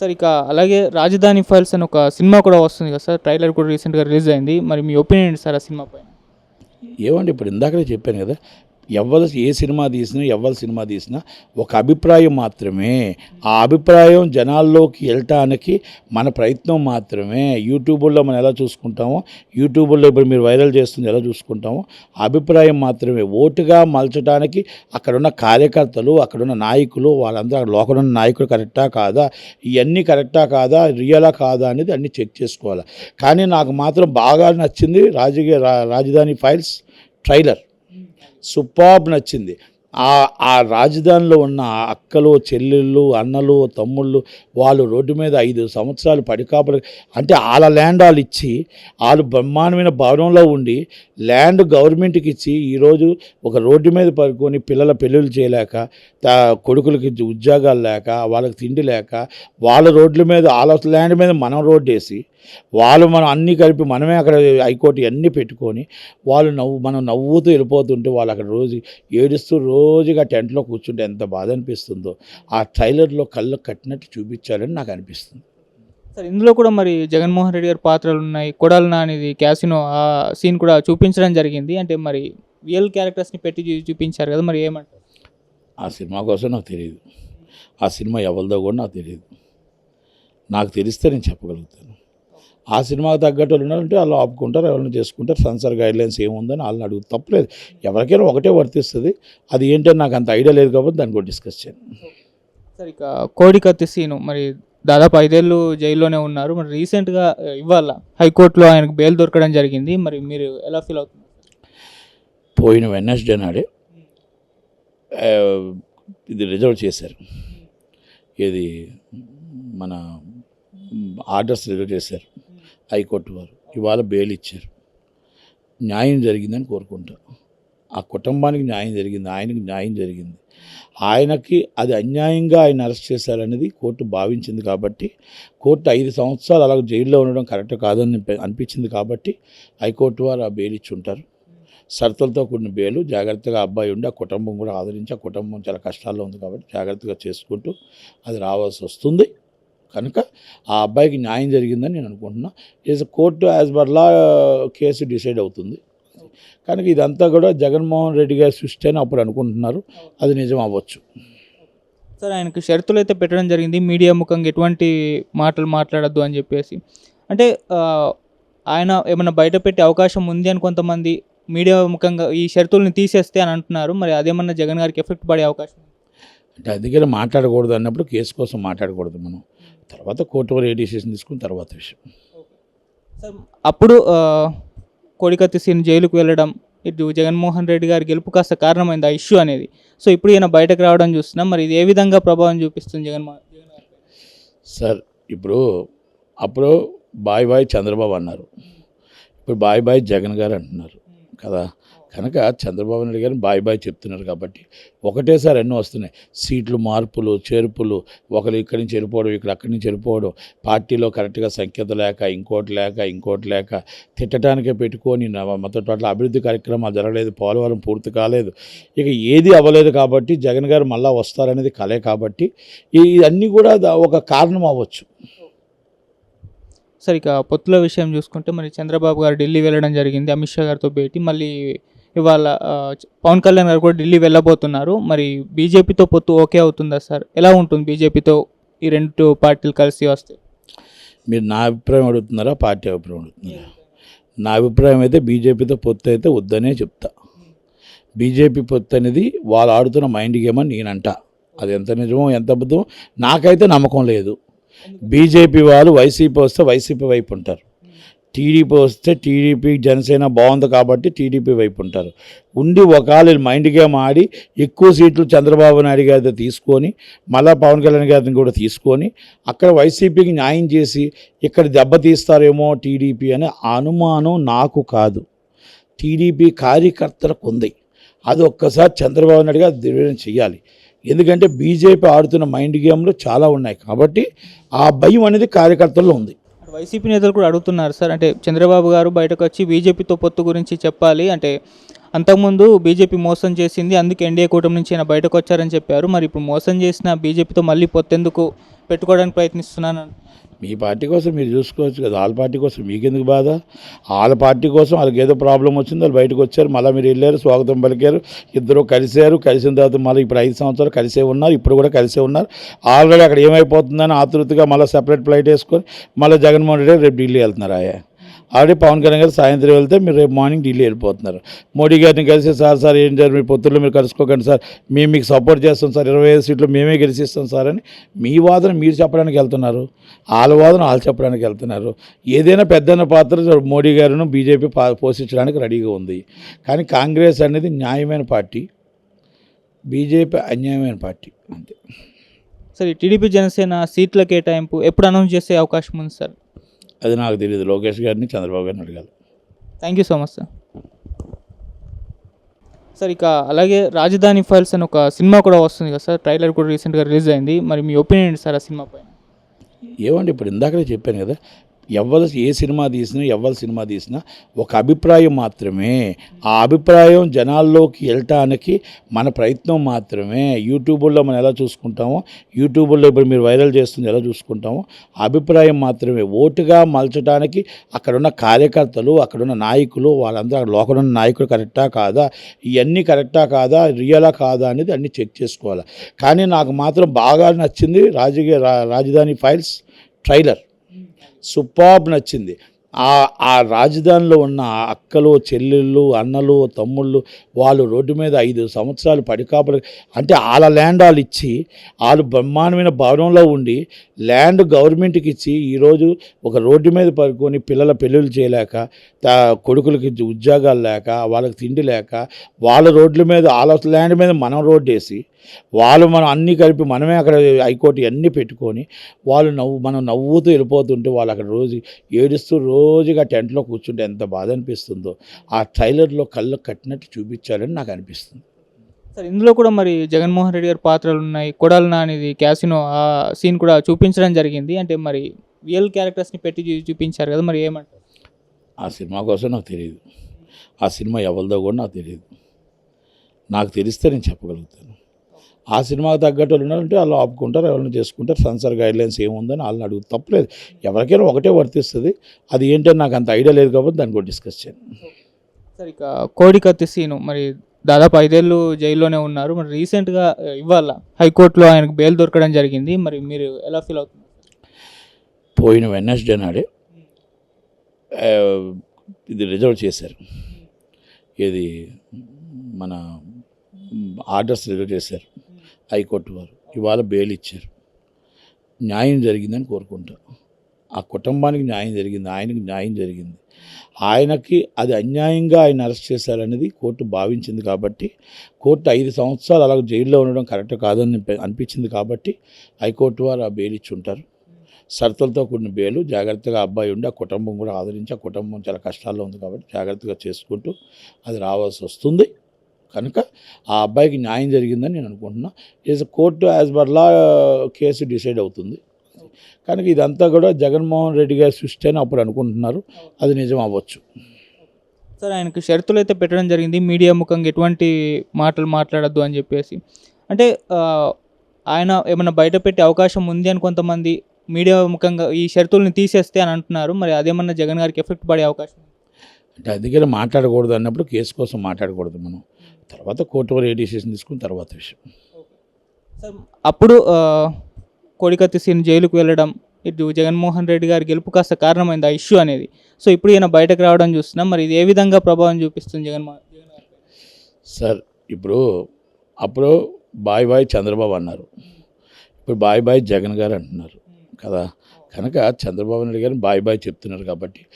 Sir ఇక అలాగే రాజధాని ఫైల్స్ అని ఒక సినిమా కూడా వస్తుంది కదా సార్ ట్రైలర్ కూడా రీసెంట్గా రిలీజ్ అయింది. మరి మీ ఒపీనియన్ సార్ ఆ సినిమా పైన? ఏమండి ఇప్పుడు ఇందాకనే చెప్పాను కదా ఎవరు ఏ సినిమా తీసినా ఎవరు సినిమా తీసినా ఒక అభిప్రాయం మాత్రమే. ఆ అభిప్రాయం జనాల్లోకి వెళ్ళటానికి మన ప్రయత్నం మాత్రమే. యూట్యూబ్లో మనం ఎలా చూసుకుంటామో యూట్యూబ్లో ఇప్పుడు మీరు వైరల్ చేస్తుంది ఎలా చూసుకుంటామో అభిప్రాయం మాత్రమే. ఓటుగా మలచడానికి అక్కడున్న కార్యకర్తలు అక్కడున్న నాయకులు వాళ్ళందరూ అక్కడ లోకల్ ఉన్న నాయకులు కరెక్టా కాదా ఇవన్నీ కరెక్టా కాదా రియలా కాదా అనేది అన్నీ చెక్ చేసుకోవాలి. కానీ నాకు మాత్రం బాగా నచ్చింది రాజకీయ రా- రాజధాని ఫైల్స్ ట్రైలర్. సూపర్బ్ నచ్చింది. ఆ ఆ రాజధానిలో ఉన్న అక్కలు చెల్లెళ్ళు అన్నలు తమ్ముళ్ళు వాళ్ళు రోడ్డు మీద ఐదు సంవత్సరాలు పడికాపలు అంటే వాళ్ళ ల్యాండ్ వాళ్ళు ఇచ్చి వాళ్ళు బ్రహ్మాండమైన భవనంలో ఉండి ల్యాండ్ గవర్నమెంట్కి ఇచ్చి ఈరోజు ఒక రోడ్డు మీద పడుకొని పిల్లల పెళ్ళిళ్ళు చేయలేక త కొడుకులకి ఉద్యోగాలు లేక వాళ్ళకి తిండి లేక వాళ్ళ రోడ్ల మీద వాళ్ళ ల్యాండ్ మీద మనం రోడ్డు వేసి వాళ్ళు మనం అన్నీ కలిపి మనమే అక్కడ హైకోర్టు అన్నీ పెట్టుకొని వాళ్ళు నవ్వు మనం నవ్వుతూ వెళ్ళిపోతుంటే వాళ్ళు అక్కడ రోజు ఏడుస్తూ రోజుగా టెంట్లో కూర్చుంటే ఎంత బాధ అనిపిస్తుందో ఆ ట్రైలర్లో కళ్ళు కట్టినట్టు చూపించాలని నాకు అనిపిస్తుంది. సార్ ఇందులో కూడా మరి జగన్మోహన్ రెడ్డి గారి పాత్రలు ఉన్నాయి. కొడాలి నానిది క్యాసినో ఆ సీన్ కూడా చూపించడం జరిగింది. అంటే మరి రియల్ క్యారెక్టర్స్ని పెట్టి చూపించారు కదా మరి ఏమంటారు? ఆ సినిమా కోసం నాకు తెలియదు ఆ సినిమా ఎవరిదో కూడా నాకు తెలియదు నాకు తెలిస్తే నేను చెప్పగలుగుతాను. ఆ సినిమాకి తగ్గట్టు వాళ్ళు ఉన్నారంటే వాళ్ళు ఆపుకుంటారు ఎవరైనా చేసుకుంటారు. సెన్సార్ గైడ్లైన్స్ ఏముందని వాళ్ళని అడుగు తప్పలేదు. ఎవరికైనా ఒకటే వర్తిస్తుంది. అది ఏంటని నాకు అంత ఐడియా లేదు కాబట్టి దాన్ని కూడా డిస్కస్ చేయను. సార్ ఇక కోడికత్తి సీను. మరి దాదాపు ఐదేళ్ళు జైల్లోనే ఉన్నారు. మరి రీసెంట్గా ఇవాళ హైకోర్టులో ఆయనకు బెయిల్ దొరకడం జరిగింది. మరి మీరు ఎలా ఫీల్ అవుతున్నారు? పోయిన వెన్నస్డే నాడే ఇది రిజర్వ్ చేశారు. ఇది మన ఆర్డర్స్ రిజర్వ్ చేశారు. హైకోర్టు వారు ఇవాళ బెయిల్ ఇచ్చారు. న్యాయం జరిగిందని కోరుకుంటా ఆ కుటుంబానికి న్యాయం జరిగింది ఆయనకి న్యాయం జరిగింది. ఆయనకి అది అన్యాయంగా ఆయన అరెస్ట్ చేశారనేది కోర్టు భావించింది కాబట్టి కోర్టు ఐదు సంవత్సరాలు అలాగ జైల్లో ఉండడం కరెక్ట్ కాదని అనిపించింది కాబట్టి హైకోర్టు వారు ఆ బెయిల్ ఇచ్చి ఉంటారు షరతులతో కూడిన బేలు జాగ్రత్తగా అబ్బాయి ఉండి ఆ కుటుంబం కూడా ఆదరించి ఆ కుటుంబం చాలా కష్టాల్లో ఉంది కాబట్టి జాగ్రత్తగా చేసుకుంటూ అది రావాల్సి వస్తుంది. కనుక ఆ అబ్బాయికి న్యాయం జరిగిందని నేను అనుకుంటున్నా. Is court as per law case decide అవుతుంది. కనుక ఇదంతా కూడా జగన్మోహన్ రెడ్డి గారి సృష్టి అని అప్పుడు అనుకుంటున్నారు. అది నిజం అవ్వచ్చు. సార్ ఆయనకు షరతులు అయితే పెట్టడం జరిగింది. మీడియా ముఖంగా ఎటువంటి మాటలు మాట్లాడద్దు అని చెప్పేసి. అంటే ఆయన ఏమైనా బయట పెట్టే అవకాశం ఉంది అని కొంతమంది మీడియా ముఖంగా ఈ షరతుల్ని తీసేస్తే అని అంటున్నారు. మరి అదేమన్నా జగన్ గారికి ఎఫెక్ట్ పడే అవకాశం అంటే అందుకని మాట్లాడకూడదు అన్నప్పుడు కేసు కోసం మాట్లాడకూడదు మనం. తర్వాత కోర్టు వారు ఏ డిసిషన్ తీసుకున్న తర్వాత విషయం. సార్ అప్పుడు కోడికత్తి సీన్ జైలుకు వెళ్ళడం ఇటు జగన్మోహన్ రెడ్డి గారి గెలుపు కాస్త కారణమైంది ఆ ఇష్యూ అనేది. సో ఇప్పుడు ఈయన బయటకు రావడం చూస్తున్నాం. మరి ఇది ఏ విధంగా ప్రభావం చూపిస్తుంది జగన్మోహన్? సార్ ఇప్పుడు అప్పుడు బాయ్ బాయ్ చంద్రబాబు అన్నారు. ఇప్పుడు బాయ్ బాయ్ జగన్ గారు అంటున్నారు. కదా? కనుక చంద్రబాబు నాయుడు గారిని బాయ్ బాయ్ చెప్తున్నారు కాబట్టి ఒకటేసారి ఎన్నో వస్తున్నాయి. సీట్లు మార్పులు చేర్పులు ఒకరు ఇక్కడి నుంచి వెళ్ళిపోవడం ఇక్కడ అక్కడి నుంచి వెళ్ళిపోవడం పార్టీలో కరెక్ట్గా సంఖ్యత లేక ఇంకోటి లేక ఇంకోటి లేక తిట్టడానికే పెట్టుకొని మొత్తం పట్ల అభివృద్ధి కార్యక్రమాలు జరగలేదు పోలవరం పూర్తి కాలేదు. ఇక ఏది అవ్వలేదు కాబట్టి జగన్ గారు మళ్ళీ వస్తారనేది కలే కాబట్టి ఇవన్నీ కూడా ఒక కారణం అవ్వచ్చు. సార్ ఇక పొత్తుల విషయం చూసుకుంటే మరి చంద్రబాబు గారు ఢిల్లీ వెళ్ళడం జరిగింది. అమిత్ షా గారితో భేటీ మళ్ళీ ఇవాళ పవన్ కళ్యాణ్ గారు కూడా ఢిల్లీ వెళ్ళబోతున్నారు. మరి బీజేపీతో పొత్తు ఓకే అవుతుందా సార్? ఎలా ఉంటుంది బీజేపీతో ఈ రెండు పార్టీలు కలిసి వస్తే? మీరు నా అభిప్రాయం అడుగుతున్నారా? పార్టీ అభిప్రాయం అడుగుతున్నారా? నా అభిప్రాయం అయితే బీజేపీతో పొత్తు అయితే వద్దనే చెప్తా. బీజేపీ పొత్తు అనేది వాళ్ళు ఆడుతున్న మైండ్ గేమ్ అని నేనంట. అది ఎంత నిజమో ఎంత అబద్ధమో నాకైతే నమ్మకం లేదు. బీజేపీ వాళ్ళు వైసీపీ వస్తే వైసీపీ వైపు ఉంటారు. టీడీపీ వస్తే టీడీపీ జనసేన బాగుంది కాబట్టి టీడీపీ వైపు ఉంటారు. ఉండి ఒకవేళ మైండ్ గేమ్ ఆడి ఎక్కువ సీట్లు చంద్రబాబు నాయుడు గారి తీసుకొని మళ్ళా పవన్ కళ్యాణ్ గారిని కూడా తీసుకొని అక్కడ వైసీపీకి న్యాయం చేసి ఇక్కడ దెబ్బతీస్తారేమో టీడీపీ అనే అనుమానం నాకు కాదు. టీడీపీ కార్యకర్తలకు ఉంది. అది ఒక్కసారి చంద్రబాబు నాయుడు గారు దుర్వినియోగం చేయాలి ఎందుకంటే బీజేపీ ఆడుతున్న మైండ్ గేమ్లు చాలా ఉన్నాయి కాబట్టి ఆ భయం అనేది కార్యకర్తల్లో ఉంది. వైసీపీ నేతలు కూడా అడుగుతున్నారు సార్ అంటే చంద్రబాబు గారు బయటకు వచ్చి బీజేపీతో పొత్తు గురించి చెప్పాలి అంటే అంతకుముందు బీజేపీ మోసం చేసింది అందుకే ఎన్డీఏ కూటమి నుంచి ఆయన బయటకు వచ్చారని చెప్పారు. మరి ఇప్పుడు మోసం చేసిన బీజేపీతో మళ్ళీ పొత్తెందుకు పెట్టుకోవడానికి ప్రయత్నిస్తున్నాను మీ పార్టీ కోసం మీరు చూసుకోవచ్చు కదా. వాళ్ళ పార్టీ కోసం మీకెందుకు బాధ? వాళ్ళ పార్టీ కోసం వాళ్ళకి ఏదో ప్రాబ్లం వచ్చింది వాళ్ళు బయటకు వచ్చారు మళ్ళీ మీరు వెళ్ళారు స్వాగతం పలికారు ఇద్దరు కలిశారు కలిసిన తర్వాత మళ్ళీ ఇప్పుడు ఐదు సంవత్సరాలు కలిసే ఉన్నారు ఇప్పుడు కూడా కలిసే ఉన్నారు. ఆల్రెడీ అక్కడ ఏమైపోతుందని ఆతృతగా మళ్ళీ సపరేట్ ఫ్లైట్ వేసుకొని మళ్ళీ జగన్మోహన్ రెడ్డి రేపు ఢిల్లీ వెళ్తున్నారు ఆయా. ఆల్రెడీ పవన్ కళ్యాణ్ గారు సాయంత్రం వెళ్తే మీరు రేపు మార్నింగ్ ఢిల్లీ వెళ్ళిపోతున్నారు. మోడీ గారిని కలిసి సార్ సార్ ఏం చేయాలి మీ పొత్తుల్లో మీరు కలుసుకోకండి సార్. మేము మీకు సపోర్ట్ చేస్తాం సార్. ఇరవై ఐదు సీట్లు మేమే గెలిచిస్తాం సార్ అని మీ వాదన మీరు చెప్పడానికి వెళ్తున్నారు. వాళ్ళ వాదన వాళ్ళు చెప్పడానికి వెళ్తున్నారు. ఏదైనా పెద్దన్న పాత్ర మోడీ గారిను బీజేపీ పోషించడానికి రెడీగా ఉంది. కానీ కాంగ్రెస్ అనేది న్యాయమైన పార్టీ. బీజేపీ అన్యాయమైన పార్టీ. అంతే. సరే టీడీపీ జనసేన సీట్ల కేటాయింపు ఎప్పుడు అనౌన్స్ చేసే అవకాశం ఉంది సార్? అది నాకు తెలియదు లోకేష్ గారిని చంద్రబాబు గారిని అడగాలి. Thank you so much sir. Sir ఇక అలాగే రాజధాని ఫైల్స్ అని ఒక సినిమా కూడా వస్తుంది కదా సార్. ట్రైలర్ కూడా రీసెంట్గా రిలీజ్ అయింది. మరి మీ ఒపీనియన్ సార్ ఆ సినిమా పైన? ఏమండి ఇప్పుడు ఇందాకనే చెప్పాను కదా ఎవరు ఏ సినిమా తీసినా ఎవరు సినిమా తీసినా ఒక అభిప్రాయం మాత్రమే. ఆ అభిప్రాయం జనాల్లోకి వెళ్ళటానికి మన ప్రయత్నం మాత్రమే. యూట్యూబ్లో మనం ఎలా చూసుకుంటామో యూట్యూబ్లో ఇప్పుడు మీరు వైరల్ చేస్తుంది ఎలా చూసుకుంటామో అభిప్రాయం మాత్రమే. ఓటుగా మలచడానికి అక్కడున్న కార్యకర్తలు అక్కడున్న నాయకులు వాళ్ళందరూ అక్కడ లోకల్ ఉన్న నాయకులు కరెక్టా కాదా ఇవన్నీ కరెక్టా కాదా రియలా కాదా అనేది అన్నీ చెక్ చేసుకోవాలి. కానీ నాకు మాత్రం బాగా నచ్చింది రాజకీయ రా- రాజధాని ఫైల్స్ ట్రైలర్. సూపర్బ్ నచ్చింది. ఆ ఆ రాజధానిలో ఉన్న అక్కలు చెల్లెళ్ళు అన్నలు తమ్ముళ్ళు వాళ్ళు రోడ్డు మీద ఐదు సంవత్సరాలు పడికాపలు అంటే వాళ్ళ ల్యాండ్ వాళ్ళు ఇచ్చి వాళ్ళు బ్రహ్మాండమైన భవనంలో ఉండి ల్యాండ్ గవర్నమెంట్కి ఇచ్చి ఈరోజు ఒక రోడ్డు మీద పడుకొని పిల్లల పెళ్ళిళ్ళు చేయలేక కొడుకులకి ఉద్యోగాలు లేక వాళ్ళకి తిండి లేక వాళ్ళ రోడ్ల మీద వాళ్ళ ల్యాండ్ మీద మనం రోడ్డు వేసి వాళ్ళు మనం అన్నీ కలిపి మనమే అక్కడ హైకోర్టు అన్నీ పెట్టుకొని వాళ్ళు నవ్వు మనం నవ్వుతూ వెళ్ళిపోతుంటే వాళ్ళు అక్కడ రోజు ఏడుస్తూ రోజుగా టెంట్లో కూర్చుంటే ఎంత బాధ అనిపిస్తుందో ఆ ట్రైలర్లో కళ్ళు కట్టినట్టు చూపించాలని నాకు అనిపిస్తుంది. సార్ ఇందులో కూడా మరి జగన్మోహన్ రెడ్డి గారి పాత్రలు ఉన్నాయి. కొడాలి నానిది క్యాసినో ఆ సీన్ కూడా చూపించడం జరిగింది. అంటే మరి రియల్ క్యారెక్టర్స్ని పెట్టి చూపించారు కదా మరి ఏమంటారు? ఆ సినిమా కోసం నాకు తెలియదు ఆ సినిమా ఎవరిదో కూడా నాకు తెలియదు నాకు తెలిస్తే నేను చెప్పగలుగుతాను. ఆ సినిమాకి తగ్గట్టు వాళ్ళు ఉన్నారంటే వాళ్ళు ఆపుకుంటారు ఎవరైనా చేసుకుంటారు సెన్సార్ గైడ్లైన్స్ ఏముందని వాళ్ళని అడుగు తప్పలేదు. ఎవరికైనా ఒకటే వర్తిస్తుంది. అది ఏంటని నాకు అంత ఐడియా లేదు కాబట్టి దాన్ని కూడా డిస్కస్ చేయను. సార్ ఇక కోడికత్తి సీను. మరి దాదాపు ఐదేళ్ళు జైల్లోనే ఉన్నారు. మరి రీసెంట్గా ఇవాళ హైకోర్టులో ఆయనకు బెయిల్ దొరకడం జరిగింది. మరి మీరు ఎలా ఫీల్ అవుతున్నారు? పోయిన వెన్నస్డే నాడే ఇది రిజర్వ్ చేశారు. ఇది మన ఆర్డర్స్ రిజర్వ్ చేశారు. హైకోర్టు వారు. ఇవాళ బెయిల్ ఇచ్చారు. న్యాయం జరిగిందని కోరుకుంటా ఆ కుటుంబానికి న్యాయం జరిగింది ఆయనకి న్యాయం జరిగింది. ఆయనకి అది అన్యాయంగా ఆయన అరెస్ట్ చేశారనేది కోర్టు భావించింది కాబట్టి కోర్టు ఐదు సంవత్సరాలు అలా జైల్లో ఉండడం కరెక్ట్ కాదని అనిపించింది కాబట్టి హైకోర్టు వారు ఆ బెయిల్ ఇచ్చి ఉంటారు షరతులతో కూడిన బేలు జాగ్రత్తగా అబ్బాయి ఉండి ఆ కుటుంబం కూడా ఆదరించి ఆ కుటుంబం చాలా కష్టాల్లో ఉంది కాబట్టి జాగ్రత్తగా చేసుకుంటూ అది రావాల్సి వస్తుంది. కనుక ఆ అబ్బాయికి న్యాయం జరిగిందని నేను అనుకుంటున్నా. Is court as per law case decide అవుతుంది. కనుక ఇదంతా కూడా జగన్మోహన్ రెడ్డి గారి సృష్టి అని అప్పుడు అనుకుంటున్నారు. అది నిజం అవ్వచ్చు. సార్ ఆయనకు షరతులు అయితే పెట్టడం జరిగింది. మీడియా ముఖంగా ఎటువంటి మాటలు మాట్లాడద్దు అని చెప్పేసి. అంటే ఆయన ఏమైనా బయట పెట్టే అవకాశం ఉంది అని కొంతమంది మీడియా ముఖంగా ఈ షరతుల్ని తీసేస్తే అని అంటున్నారు. మరి అదేమన్నా జగన్ గారికి ఎఫెక్ట్ పడే అవకాశం? అంటే అందుకని మాట్లాడకూడదు అన్నప్పుడు కేసు కోసం మాట్లాడకూడదు మనం. తర్వాత కోర్టు వారు ఏ డిసిషన్ తీసుకున్న తర్వాత విషయం. సార్ అప్పుడు కోడికత్తి సీన్ జైలుకు వెళ్ళడం ఇటు జగన్మోహన్ రెడ్డి గారి గెలుపు కాస్త కారణమైంది ఆ ఇష్యూ అనేది. సో ఇప్పుడు ఈయన బయటకు రావడం చూస్తున్నాం. మరి ఇది ఏ విధంగా ప్రభావం చూపిస్తుంది జగన్మోహన్? సార్ ఇప్పుడు అప్పుడు బాయ్ బాయ్ చంద్రబాబు అన్నారు. ఇప్పుడు బాయ్ బాయ్ జగన్ గారు అంటున్నారు. కదా? కనుక చంద్రబాబు నాయుడు గారిని బాయ్ బాయ్ చెప్తున్నారు కాబట్టి